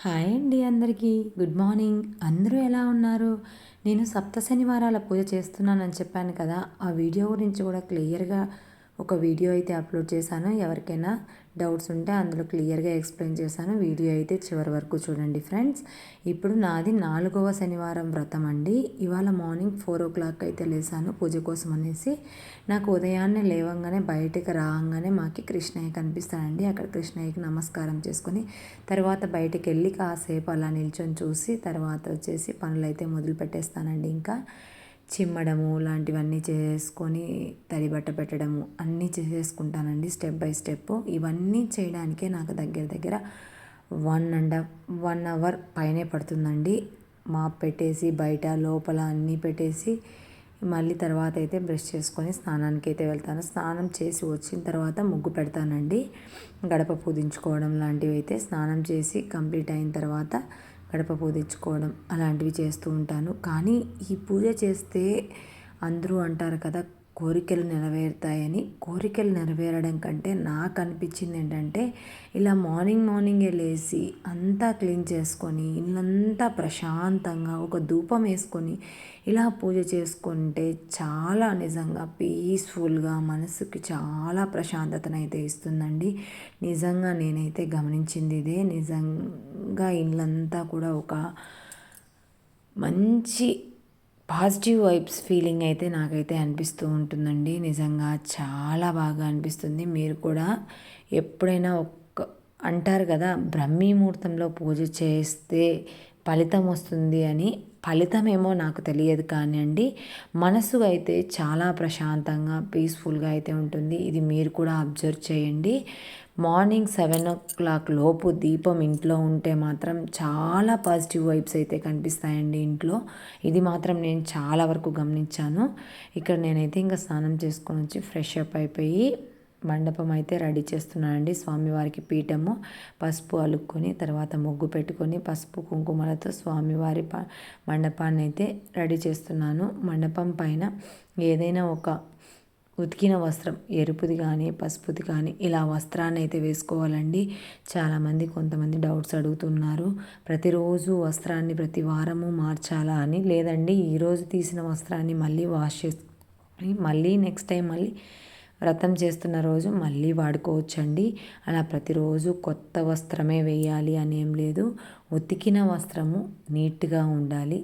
Hi అండి అందరికీ. Good morning. అందరూ ఎలా ఉన్నారు? నేను సప్త శనివారాల పూజ చేస్తున్నానని చెప్పాను కదా. ఆ వీడియో గురించి కూడా క్లియర్గా ఒక వీడియో అయితే అప్లోడ్ చేశాను. ఎవరికైనా డౌట్స్ ఉంటే అందులో క్లియర్గా ఎక్స్ప్లెయిన్ చేశాను. వీడియో అయితే చివరి వరకు చూడండి ఫ్రెండ్స్. ఇప్పుడు నాది నాలుగవ శనివారం వ్రతం అండి. ఇవాళ మార్నింగ్ ఫోర్ ఓ క్లాక్ అయితే లేసాను పూజ కోసం అనేసి. నాకు ఉదయాన్నే లేవంగానే బయటకు రాగానే మాకి కృష్ణయ్య కనిపిస్తాడండి. అక్కడ కృష్ణయ్యకి నమస్కారం చేసుకొని తర్వాత బయటకు వెళ్ళి కాసేపు అలా నిల్చొని చూసి తర్వాత వచ్చేసి పనులు అయితే మొదలు పెట్టేస్తానండి ఇంకా. చిమ్మడము లాంటివన్నీ చేసుకొని తడిబట్ట పెట్టడము అన్నీ చేసేసుకుంటానండి స్టెప్ బై స్టెప్. ఇవన్నీ చేయడానికే నాకు దగ్గర దగ్గర వన్ అండ్ వన్ అవర్ పైనే పడుతుందండి. మాప్ పెట్టేసి బయట లోపల అన్నీ పెట్టేసి మళ్ళీ తర్వాత అయితే బ్రష్ చేసుకొని స్నానానికి అయితే వెళ్తాను. స్నానం చేసి వచ్చిన తర్వాత ముగ్గు పెడతానండి. గడప పూజించుకోవడం లాంటివి అయితే స్నానం చేసి కంప్లీట్ అయిన తర్వాత గడప పూజించుకోవడం అలాంటివి చేస్తూ ఉంటాను. కానీ ఈ పూజ చేస్తే అందరూ అంటారు కదా కోరికలు నెరవేరుతాయని కోరికలు నెరవేరడం కంటే నాకు అనిపించింది ఏంటంటే ఇలా మార్నింగ్ మార్నింగే లేచి అంతా క్లీన్ చేసుకొని ఇల్లంతా ప్రశాంతంగా ఒక ధూపం వేసుకొని ఇలా పూజ చేసుకుంటే చాలా నిజంగా పీస్ఫుల్గా మనసుకి చాలా ప్రశాంతతనైతే ఇస్తుందండి. నిజంగా నేనైతే గమనించింది ఇదే. నిజంగా ఇల్లంతా కూడా ఒక మంచి పాజిటివ్ వైబ్స్ ఫీలింగ్ అయితే నాకైతే అనిపిస్తూ ఉంటుందండి. నిజంగా చాలా బాగా అనిపిస్తుంది. మీరు కూడా ఎప్పుడైనా ఒక్క అంటారు కదా బ్రహ్మీ ముహూర్తంలో పూజ చేస్తే ఫలితం వస్తుంది అని. ఫలితమేమో నాకు తెలియదు కానివ్వండి మనసు అయితే చాలా ప్రశాంతంగా పీస్ఫుల్గా అయితే ఉంటుంది. ఇది మీరు కూడా అబ్జర్వ్ చేయండి. మార్నింగ్ సెవెన్ ఓ క్లాక్ లోపు దీపం ఇంట్లో ఉంటే మాత్రం చాలా పాజిటివ్ వైబ్స్ అయితే కనిపిస్తాయండి ఇంట్లో. ఇది మాత్రం నేను చాలా వరకు గమనించాను. ఇక్కడ నేనైతే ఇంకా స్నానం చేసుకొని వచ్చి ఫ్రెష్ అప్ అయిపోయి మండపం అయితే రెడీ చేస్తున్నానండి స్వామివారికి పీఠము పసుపు అలుక్కొని తర్వాత ముగ్గు పెట్టుకొని పసుపు కుంకుమలతో స్వామివారి ప మండపాన్ని అయితే రెడీ చేస్తున్నాను. మండపం పైన ఏదైనా ఒక ఉతికిన వస్త్రం ఎరుపుది కానీ పసుపుది కానీ ఇలా వస్త్రాన్ని అయితే వేసుకోవాలండి. చాలామంది కొంతమంది డౌట్స్ అడుగుతున్నారు. ప్రతిరోజు వస్త్రాన్ని ప్రతి వారము మార్చాలా అని. లేదండి ఈరోజు తీసిన వస్త్రాన్ని మళ్ళీ వాష్ చేసుకొని మళ్ళీ నెక్స్ట్ టైం మళ్ళీ వ్రతం చేస్తున్న రోజు మళ్ళీ వాడుకోవచ్చండి. అలా ప్రతిరోజు కొత్త వస్త్రమే వేయాలి అని ఏం లేదు. ఉతికిన వస్త్రము నీట్గా ఉండాలి.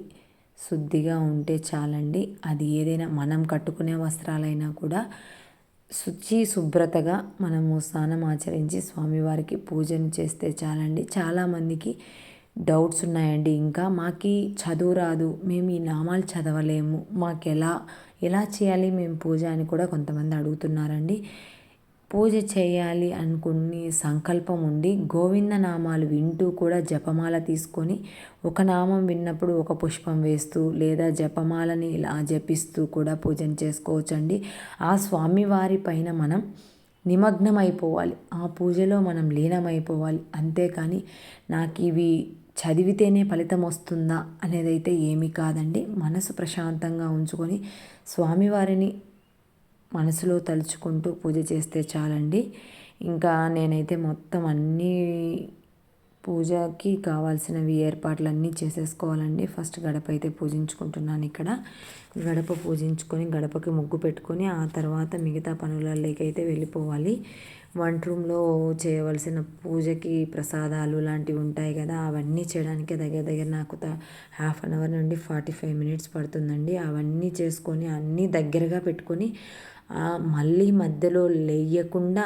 శుద్ధిగా ఉంటే చాలండి. అది ఏదైనా మనం కట్టుకునే వస్త్రాలైనా కూడా శుచి శుభ్రతగా మనము స్నానం ఆచరించి స్వామివారికి పూజను చేస్తే చాలండి. చాలామందికి డౌట్స్ ఉన్నాయండి. ఇంకా మాకి చదువు రాదు. మేము ఈ నామాలు చదవలేము. మాకు ఎలా ఎలా చేయాలి? మేము పూజ అని కూడా కొంతమంది అడుగుతున్నారండి. పూజ చేయాలి అనుకుని సంకల్పం ఉండి గోవింద నామాలు వింటూ కూడా జపమాల తీసుకొని ఒక నామం విన్నప్పుడు ఒక పుష్పం వేస్తూ లేదా జపమాలని ఇలా జపిస్తూ కూడా పూజను చేసుకోవచ్చండి. ఆ స్వామివారి పైన మనం నిమగ్నం అయిపోవాలి ఆ పూజలో మనం లీనమైపోవాలి. అంతేకాని నాకు ఇవి చదివితేనే ఫలితం వస్తుందా అనేదైతే ఏమీ కాదండి. మనసు ప్రశాంతంగా ఉంచుకొని స్వామివారిని మనసులో తలుచుకుంటూ పూజ చేస్తే చాలండి. ఇంకా నేనైతే మొత్తం అన్నీ పూజకి కావాల్సినవి ఏర్పాట్లన్నీ చేసేసుకోవాలండి. ఫస్ట్ గడప అయితే పూజించుకుంటున్నాను ఇక్కడ. గడప పూజించుకొని గడపకి ముగ్గు పెట్టుకొని ఆ తర్వాత మిగతా పనులలోకైతే అయితే వెళ్ళిపోవాలి. వంట రూమ్లో చేయవలసిన పూజకి ప్రసాదాలు లాంటివి ఉంటాయి కదా అవన్నీ చేయడానికి దగ్గర దగ్గర నాకు హాఫ్ అన్ అవర్ నుండి ఫార్టీ ఫైవ్ మినిట్స్ పడుతుందండి. అవన్నీ చేసుకొని అన్నీ దగ్గరగా పెట్టుకొని మళ్ళీ మధ్యలో లేయకుండా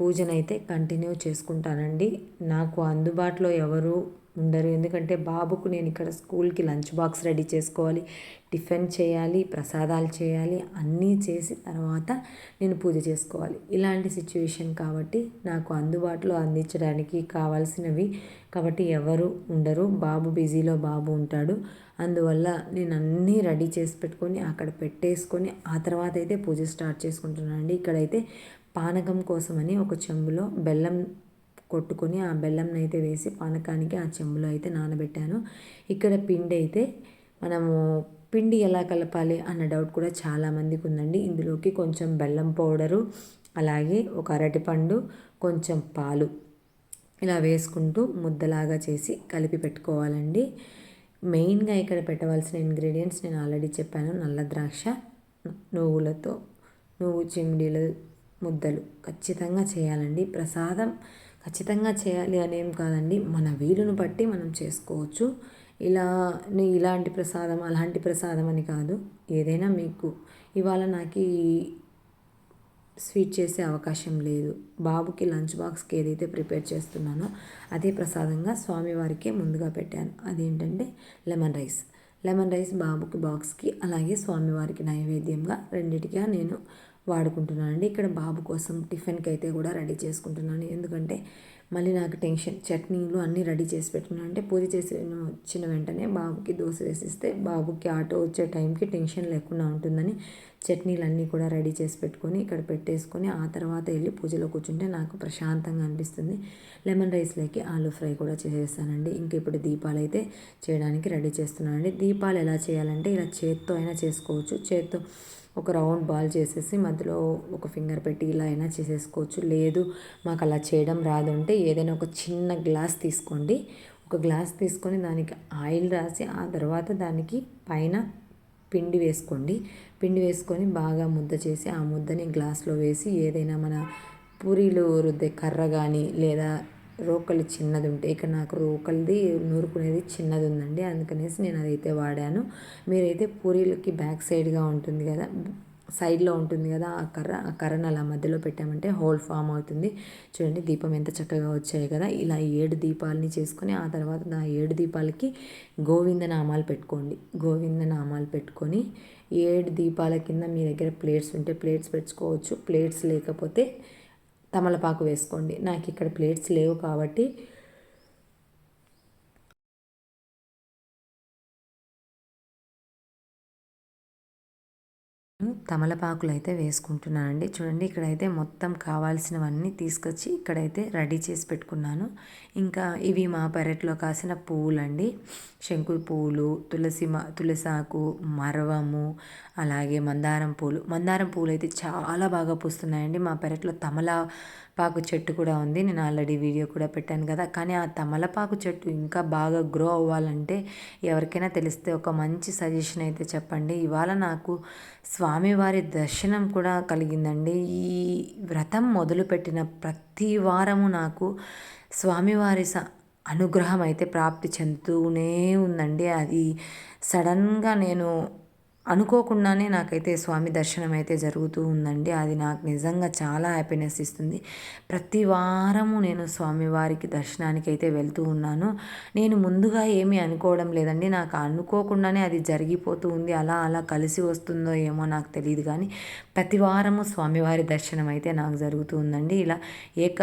పూజనైతే కంటిన్యూ చేసుకుంటానండి. నాకు అందుబాటులో ఎవరు ఉండరు. ఎందుకంటే బాబుకు నేను ఇక్కడ స్కూల్కి లంచ్ బాక్స్ రెడీ చేసుకోవాలి టిఫిన్ చేయాలి ప్రసాదాలు చేయాలి అన్నీ చేసి తర్వాత నేను పూజ చేసుకోవాలి. ఇలాంటి సిచ్యువేషన్ కాబట్టి నాకు అందుబాటులో అందించడానికి కావాల్సినవి కాబట్టి ఎవరు ఉండరు. బాబు బిజీలో బాబు ఉంటాడు. అందువల్ల నేను అన్నీ రెడీ చేసి పెట్టుకొని అక్కడ పెట్టేసుకొని ఆ తర్వాత అయితే పూజ స్టార్ట్ చేసుకుంటున్నాను అండి ఇక్కడైతే పానకం కోసమని ఒక చెంబులో బెల్లం కొట్టుకొని ఆ బెల్లంని అయితే వేసి పానకానికి ఆ చెంబులో అయితే నానబెట్టాను. ఇక్కడ పిండి అయితే మనము పిండి ఎలా కలపాలి అన్న డౌట్ కూడా చాలామందికి ఉందండి. ఇందులోకి కొంచెం బెల్లం పౌడరు అలాగే ఒక అరటిపండు కొంచెం పాలు ఇలా వేసుకుంటూ ముద్దలాగా చేసి కలిపి పెట్టుకోవాలండి. మెయిన్గా ఇక్కడ పెట్టవలసిన ఇంగ్రీడియంట్స్ నేను ఆల్రెడీ చెప్పాను. నల్ల ద్రాక్ష నువ్వులతో నువ్వు చిమ్డీల ముద్దలు ఖచ్చితంగా చేయాలండి. ప్రసాదం ఖచ్చితంగా చేయాలి అనేం కాదండి. మన వీలును బట్టి మనం చేసుకోవచ్చు. ఇలా ఇలాంటి ప్రసాదం అలాంటి ప్రసాదం అని కాదు. ఏదైనా మీకు ఇవాళ నాకు స్వీట్ చేసే అవకాశం లేదు. బాబుకి లంచ్ బాక్స్కి ఏదైతే ప్రిపేర్ చేస్తున్నానో అదే ప్రసాదంగా స్వామివారికే ముందుగా పెట్టాను. అదేంటంటే లెమన్ రైస్. లెమన్ రైస్ బాబుకి బాక్స్కి అలాగే స్వామివారికి నైవేద్యంగా రెండిటిగా నేను వాడుకుంటున్నానండి. ఇక్కడ బాబు కోసం టిఫిన్కి అయితే కూడా రెడీ చేసుకుంటున్నాను. ఎందుకంటే మళ్ళీ నాకు టెన్షన్ చట్నీలు అన్నీ రెడీ చేసి పెట్టుకున్నాను. అంటే పూజ చేసి వచ్చిన వెంటనే బాబుకి దోశ వేసిస్తే బాబుకి ఆటో వచ్చే టైంకి టెన్షన్ లేకుండా ఉంటుందని చట్నీలన్నీ కూడా రెడీ చేసి పెట్టుకొని ఇక్కడ పెట్టేసుకొని ఆ తర్వాత వెళ్ళి పూజలో కూర్చుంటే నాకు ప్రశాంతంగా అనిపిస్తుంది. లెమన్ రైస్లోకి ఆలూ ఫ్రై కూడా చేసేస్తానండి. ఇంకా ఇప్పుడు దీపాలు అయితే చేయడానికి రెడీ చేస్తున్నానండి. దీపాలు ఎలా చేయాలంటే ఇలా చేత్తో అయినా చేసుకోవచ్చు. చేత్తో ఒక రౌండ్ బాల్ చేసేసి మధ్యలో ఒక ఫింగర్ పెట్టి ఇలా అయినా చేసేసుకోవచ్చు. లేదు మాకు అలా చేయడం రాదు అంటే ఏదైనా ఒక చిన్న గ్లాస్ తీసుకోండి. ఒక గ్లాస్ తీసుకొని దానికి ఆయిల్ రాసి ఆ తర్వాత దానికి పైన పిండి వేసుకోండి. పిండి వేసుకొని బాగా ముద్ద చేసి ఆ ముద్దని గ్లాస్లో వేసి ఏదైనా మన పూరీలు రుద్దే కర్ర కానీ లేదా రోకలి చిన్నది ఉంటే ఇక్కడ నాకు రోకలిది నూరుకునేది చిన్నది ఉందండి. అందుకనేసి నేను అదైతే వాడాను. మీరైతే పూరీలకి బ్యాక్ సైడ్గా ఉంటుంది కదా సైడ్లో ఉంటుంది కదా ఆ కర్ర ఆ కర్రను అలా మధ్యలో పెట్టామంటే హోల్ ఫామ్ అవుతుంది. చూడండి దీపం ఎంత చక్కగా వచ్చాయి కదా. ఇలా ఏడు దీపాలని చేసుకొని ఆ తర్వాత ఆ ఏడు దీపాలకి గోవింద నామాలు పెట్టుకోండి. గోవింద నామాలు పెట్టుకొని ఏడు దీపాల కింద మీ దగ్గర ప్లేట్స్ ఉంటే ప్లేట్స్ పెట్టుకోవచ్చు. ప్లేట్స్ లేకపోతే తమలపాకు వేసుకోండి. నాకు ఇక్కడ ప్లేట్స్ లేవు కాబట్టి తమలపాకులు అయితే వేసుకుంటున్నానండి చూడండి ఇక్కడైతే మొత్తం కావాల్సినవన్నీ తీసుకొచ్చి ఇక్కడైతే రెడీ చేసి పెట్టుకున్నాను. ఇంకా ఇవి మా పెరట్లో కాసిన పువ్వులండి శంకుల పువ్వులు తులసి తులసాకు మరవము అలాగే మందారం పూలు. మందారం పూలు అయితే చాలా బాగా పూస్తున్నాయండి మా పెరట్లో తమలా తమలపాకు చెట్టు కూడా ఉంది. నేను ఆల్రెడీ వీడియో కూడా పెట్టాను కదా. కానీ ఆ తమలపాకు చెట్టు ఇంకా బాగా గ్రో అవ్వాలంటే ఎవరికైనా తెలిస్తే ఒక మంచి సజెషన్ అయితే చెప్పండి. ఇవాళ నాకు స్వామివారి దర్శనం కూడా కలిగిందండి. ఈ వ్రతం మొదలుపెట్టిన ప్రతి వారము నాకు స్వామివారి స అనుగ్రహం అయితే ప్రాప్తి చెందుతూనే ఉందండి. అది సడన్గా నేను అనుకోకుండానే నాకైతే స్వామి దర్శనం అయితే జరుగుతూ ఉందండి. అది నాకు నిజంగా చాలా హ్యాపీనెస్ ఇస్తుంది. ప్రతి వారము నేను స్వామివారికి దర్శనానికి అయితే వెళ్తూ ఉన్నాను. నేను ముందుగా ఏమీ అనుకోవడం లేదండి. నాకు అనుకోకుండానే అది జరిగిపోతూ ఉంది. అలా అలా కలిసి వస్తుందో ఏమో నాకు తెలియదు కానీ ప్రతి వారము స్వామివారి దర్శనం అయితే నాకు జరుగుతూ ఉందండి. ఇలా ఏక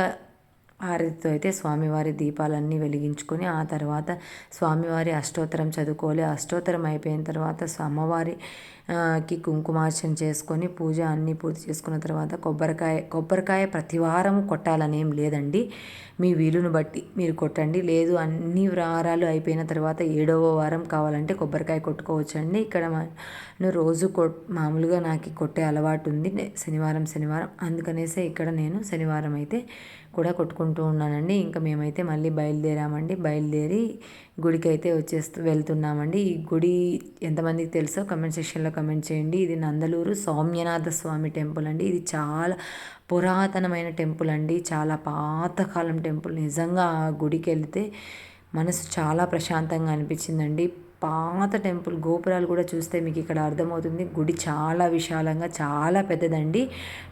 ఆరతితో అయితే స్వామివారి దీపాలన్నీ వెలిగించుకొని ఆ తర్వాత స్వామివారి అష్టోత్తరం చదువుకోవాలి. అష్టోత్తరం అయిపోయిన తర్వాత అమ్మవారి కి కుంకుమార్చన చేసుకొని పూజ అన్నీ పూర్తి చేసుకున్న తర్వాత కొబ్బరికాయ కొబ్బరికాయ ప్రతి వారం కొట్టాలనేం లేదండి. మీ వీలును బట్టి మీరు కొట్టండి. లేదు అన్ని వారాలు అయిపోయిన తర్వాత ఏడవ వారం కావాలంటే కొబ్బరికాయ కొట్టుకోవచ్చండి. ఇక్కడ రోజు కొ మామూలుగా నాకు కొట్టే అలవాటు ఉంది. శనివారం శనివారం. అందుకనేసే ఇక్కడ నేను శనివారం అయితే కూడా కొట్టుకుంటూ ఉన్నానండి. ఇంకా మేమైతే మళ్ళీ బయలుదేరామండి. బయలుదేరి గుడికి అయితే వచ్చేస్తూ వెళ్తున్నామండి. ఈ గుడి ఎంతమందికి తెలుసో కమెంట్ సెక్షన్లో కమెంట్ చేయండి. ఇది నందలూరు సౌమ్యనాథ స్వామి టెంపుల్ అండి. ఇది చాలా పురాతనమైన టెంపుల్ అండి. చాలా పాతకాలం టెంపుల్. నిజంగా ఆ గుడికి వెళితే మనసు చాలా ప్రశాంతంగా అనిపించిందండి. పాత టెంపుల్ గోపురాలు కూడా చూస్తే మీకు ఇక్కడ అర్థమవుతుంది. గుడి చాలా విశాలంగా చాలా పెద్దదండి.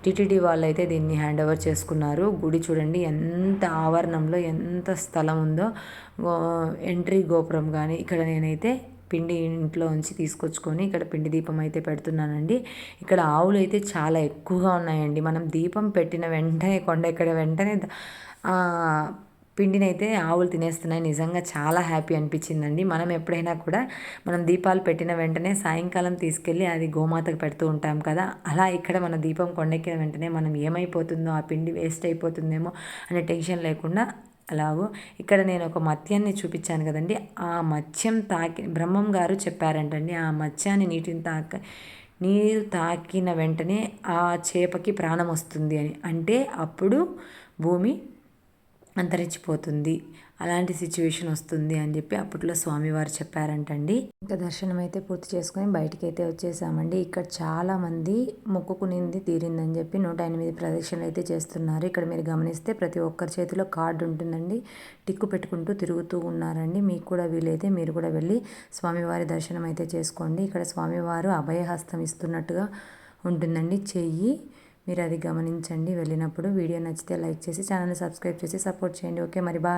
టీటీడీ వాళ్ళు అయితే దీన్ని హ్యాండ్ ఓవర్ చేసుకున్నారు. గుడి చూడండి ఎంత ఆవరణంలో ఎంత స్థలం ఉందో ఎంట్రీ గోపురం కానీ ఇక్కడ నేనైతే పిండి ఇంట్లో ఉంచి తీసుకొచ్చుకొని ఇక్కడ పిండి దీపం అయితే పెడుతున్నానండి. ఇక్కడ ఆవులు అయితే చాలా ఎక్కువగా ఉన్నాయండి. మనం దీపం పెట్టిన వెంటనే కొండ ఇక్కడ వెంటనే పిండిని అయితే ఆవులు తినేస్తున్నాయి. నిజంగా చాలా హ్యాపీ అనిపించిందండి. మనం ఎప్పుడైనా కూడా మనం దీపాలు పెట్టిన వెంటనే సాయంకాలం తీసుకెళ్ళి అది గోమాతకు పెడుతూ ఉంటాం కదా. అలా ఇక్కడ మన దీపం కొండెక్కిన వెంటనే మనం ఏమైపోతుందో ఆ పిండి వేస్ట్ అయిపోతుందేమో అనే టెన్షన్ లేకుండా అలాగో ఇక్కడ నేను ఒక మత్యాన్ని చూపించాను కదండి. ఆ మత్స్యం తాకి బ్రహ్మం గారు చెప్పారంటండి ఆ మత్స్యాన్ని నీటిని తాక నీరు తాకిన వెంటనే ఆ చేపకి ప్రాణం వస్తుంది అని. అంటే అప్పుడు భూమి అంతరించిపోతుంది. అలాంటి సిచ్యువేషన్ వస్తుంది అని చెప్పి అప్పట్లో స్వామివారు చెప్పారంటండి. ఇంకా దర్శనం అయితే పూర్తి చేసుకొని బయటికి అయితే వచ్చేసామండి. ఇక్కడ చాలా మంది మొక్కుకునింది తీరిందని చెప్పి నూట ఎనిమిది ప్రదక్షిణలు అయితే చేస్తున్నారు. ఇక్కడ మీరు గమనిస్తే ప్రతి ఒక్కరి చేతిలో కార్డు ఉంటుందండి. టిక్కు పెట్టుకుంటూ తిరుగుతూ ఉన్నారండి. మీకు కూడా వీలైతే మీరు కూడా వెళ్ళి స్వామివారి దర్శనం అయితే చేసుకోండి. ఇక్కడ స్వామివారు అభయహస్తం ఇస్తున్నట్టుగా ఉంటుందండి. చెయ్యి మీరు అది గమనించండి. వెళ్ళినప్పుడు వీడియో నచ్చితే లైక్ చేసి ఛానల్ని సబ్స్క్రైబ్ చేసి సపోర్ట్ చేయండి. ఓకే మరి బాయ్.